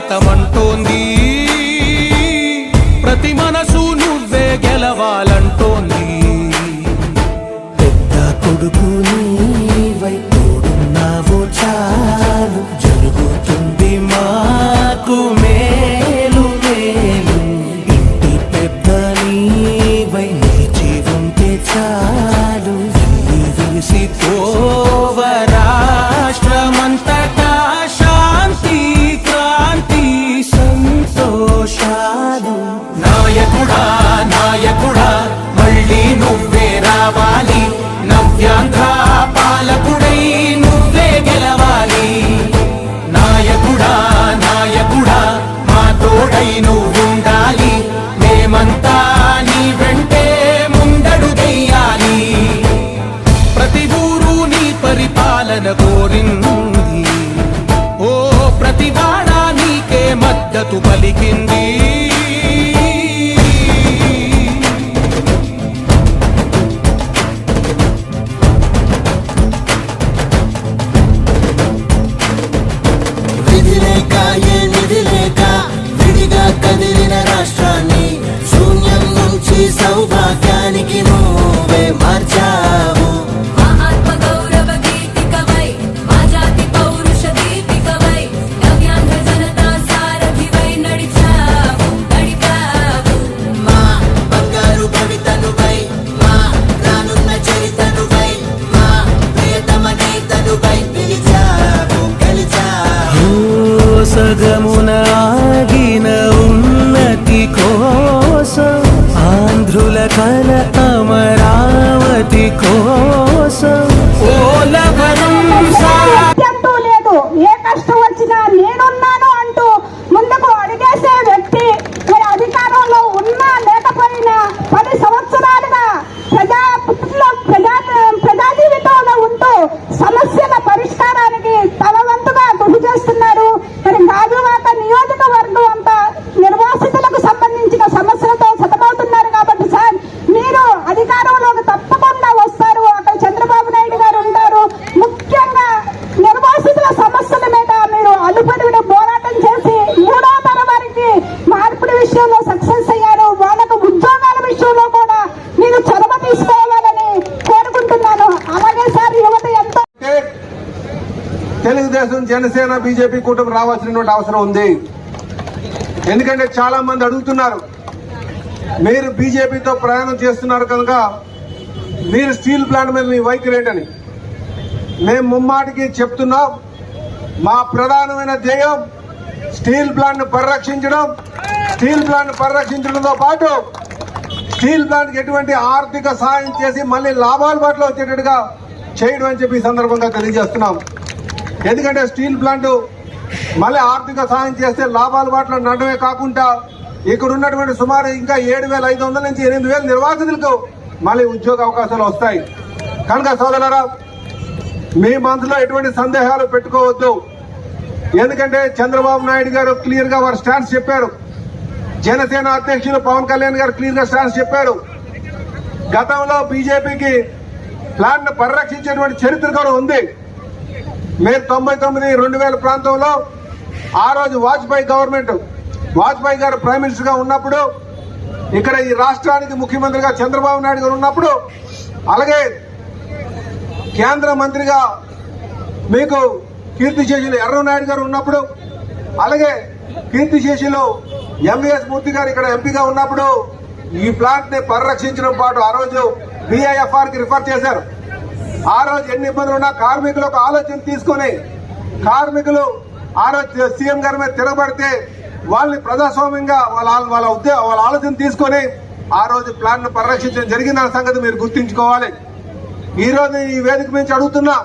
భారతమంటోంది ప్రతి మనసు నువ్వే గెలవాలంటోంది. పెద్ద కొడుకు ఆగిన ఉన్నతి కోసం ఆంధ్రుల కల అమరావతి కోసం తెలుగుదేశం జనసేన బీజేపీ కూటమి రావాల్సినటువంటి అవసరం ఉంది. ఎందుకంటే చాలా మంది అడుగుతున్నారు మీరు బీజేపీతో ప్రయాణం చేస్తున్నారు కనుక మీరు స్టీల్ ప్లాంట్ మీద మీ వైఖరి ఏంటని. మేము ముమ్మాటికి చెప్తున్నాం మా ప్రధానమైన ధ్యేయం స్టీల్ ప్లాంట్ పరిరక్షించడం. స్టీల్ ప్లాంట్ పరిరక్షించడంతో పాటు స్టీల్ ప్లాంట్ ఎటువంటి ఆర్థిక సహాయం చేసి మళ్ళీ లాభాల బాటలో వచ్చేటట్టుగా చేయడం అని చెప్పి ఈ సందర్భంగా తెలియజేస్తున్నాం. ఎందుకంటే స్టీల్ ప్లాంట్ మళ్ళీ ఆర్థిక సాయం చేస్తే లాభాలు బాటలో నడమే కాకుండా ఇక్కడ ఉన్నటువంటి సుమారు ఇంకా ఏడు వేల ఐదు వందల నుంచి ఎనిమిది వేల నిర్వాసితులకు మళ్ళీ ఉద్యోగ అవకాశాలు వస్తాయి. కనుక సోదరరా మీ మనసులో ఎటువంటి సందేహాలు పెట్టుకోవద్దు. ఎందుకంటే చంద్రబాబు నాయుడు గారు క్లియర్గా వారు స్టాండ్స్ చెప్పారు. జనసేన అధ్యక్షులు పవన్ కళ్యాణ్ గారు క్లియర్గా స్టాండ్స్ చెప్పారు. గతంలో బీజేపీకి ప్లాన్ పరిరక్షించేటువంటి చరిత్ర కూడా ఉంది. మే తొంభై తొమ్మిది రెండు వేల ప్రాంతంలో ఆ రోజు వాజ్పేయి గవర్నమెంట్ వాజ్పేయి గారు ప్రైమ్ మినిస్టర్గా ఉన్నప్పుడు ఇక్కడ ఈ రాష్ట్రానికి ముఖ్యమంత్రిగా చంద్రబాబు నాయుడు గారు ఉన్నప్పుడు అలాగే కేంద్ర మంత్రిగా మీకు కీర్తిశేషులు ఎర్రనాయుడు గారు ఉన్నప్పుడు అలాగే కీర్తిశేషులు ఎంవిఎస్ మూర్తి గారు ఇక్కడ ఎంపీగా ఉన్నప్పుడు ఈ ప్లాంట్ని పరిరక్షించడం పాటు ఆ రోజు బిఐఎఫ్ఆర్కి రిఫర్ చేశారు. ఆ రోజు ఎన్ని ఇబ్బందులు ఉన్నా కార్మికులు ఒక ఆలోచన తీసుకొని కార్మికులు ఆ రోజు సీఎం గారి మీద తిరగబడితే వాళ్ళని ప్రజాస్వామ్యంగా వాళ్ళ వాళ్ళ ఉద్యోగ వాళ్ళ ఆలోచన తీసుకొని ఆ రోజు ప్లాన్ను పరిరక్షించడం జరిగిందన్న సంగతి మీరు గుర్తుంచుకోవాలి. ఈ ఈ వేదిక నుంచి అడుగుతున్నా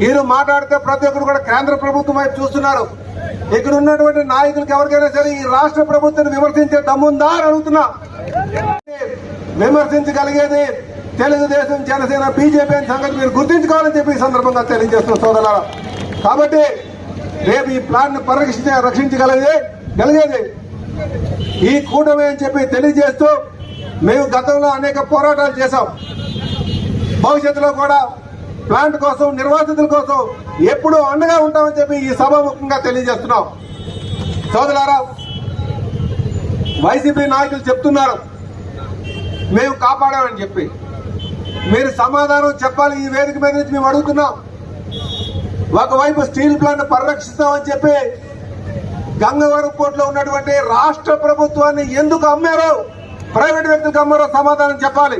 వీరు మాట్లాడితే ప్రతి ఒక్కరు కూడా కేంద్ర ప్రభుత్వం వైపు చూస్తున్నారు. ఇక్కడ ఉన్నటువంటి నాయకులకు ఎవరికైనా సరే ఈ రాష్ట్ర ప్రభుత్వాన్ని విమర్శించే దమ్ముందా అని అడుగుతున్నా. విమర్శించగలిగేది తెలుగుదేశం జనసేన బీజేపీ అని సంగతి మీరు గుర్తించుకోవాలని చెప్పి ఈ సందర్భంగా తెలియజేస్తున్న సోదరులారా. కాబట్టి రేపు ఈ ప్లాన్ను పరిరక్షించ రక్షించగలిగే కలిగేది ఈ కూటమి అని చెప్పి తెలియజేస్తూ మేము గతంలో అనేక పోరాటాలు చేశాం. భవిష్యత్తులో కూడా ప్లాంట్ కోసం నిర్వాసితుల కోసం ఎప్పుడూ అండగా ఉంటామని చెప్పి ఈ సభాముఖంగా తెలియజేస్తున్నాం. సోదరారా వైసీపీ నాయకులు చెప్తున్నారు మేము కాపాడామని చెప్పి. మీరు సమాధానం చెప్పాలి ఈ వేదిక మీద నుంచి మేము అడుగుతున్నాం. ఒకవైపు స్టీల్ ప్లాంట్ పరిరక్షిస్తామని చెప్పి గంగవరం పోర్టులో ఉన్నటువంటి రాష్ట్ర ప్రభుత్వాన్ని ఎందుకు అమ్మారో ప్రైవేట్ వ్యక్తులకు అమ్మారో సమాధానం చెప్పాలి.